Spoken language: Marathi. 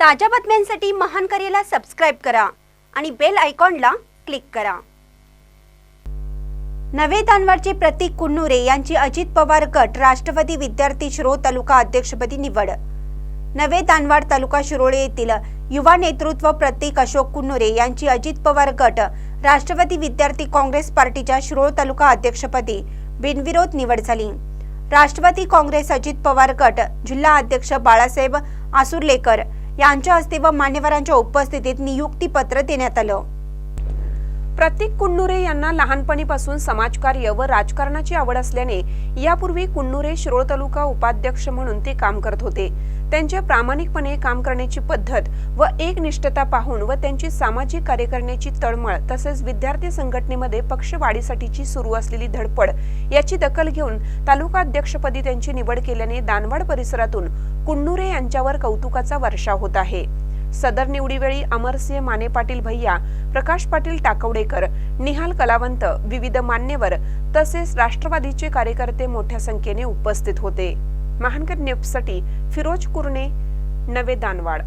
ताज्या बातम्यांसाठी महान करेला सबस्क्राईब करा आणि बेल आयकॉनला क्लिक करा. नवे दानवाडचे प्रतीक कुन्नुरे यांची अजित पवार गट राष्ट्रवादी विद्यार्थी शिरोळ तालुका अध्यक्षपदी निवड. नवे दानवाड तालुका शिरोळे येथील युवा नेतृत्व प्रतीक अशोक कुन्नुरे यांची अजित पवार गट राष्ट्रवादी विद्यार्थी काँग्रेस पार्टीच्या शिरोळ तालुका अध्यक्षपदी बिनविरोध निवड झाली. राष्ट्रवादी काँग्रेस अजित पवार गट जिल्हा अध्यक्ष बाळासाहेब आसुर्लेकर यांच्या हस्ते व मान्यवरांच्या उपस्थितीत नियुक्तीपत्र देण्यात आलं. प्रतीक कुन्नुरे यांना लहानपणीपासून समाजकार्य व राजकारणाची आवड असल्याने यापूर्वी कुन्नुरे शिरोळ तालुका उपाध्यक्ष म्हणून ते काम करत होते. त्यांच्या प्रामाणिकपणे काम करण्याची पद्धत व एकनिष्ठता पाहून व त्यांची सामाजिक कार्य करण्याची तळमळ तसेच विद्यार्थी संघटनेमध्ये पक्षवाढीसाठीची सुरू असलेली धडपड याची दखल घेऊन तालुका अध्यक्षपदी त्यांची निवड केल्याने दानवाड परिसरातून कुन्नुरे यांच्यावर कौतुकाचा वर्षाव होत आहे. सदर निवडीवेळी अमरसिंह माने पाटील भैया प्रकाश पाटील टाकवडेकर निहाल कलावंत विविध मान्यवर तसेच राष्ट्रवादीचे कार्यकर्ते मोठ्या संख्येने उपस्थित होते. महानकर न्यूजसाठी फिरोज कुरणे नवे दानवाड.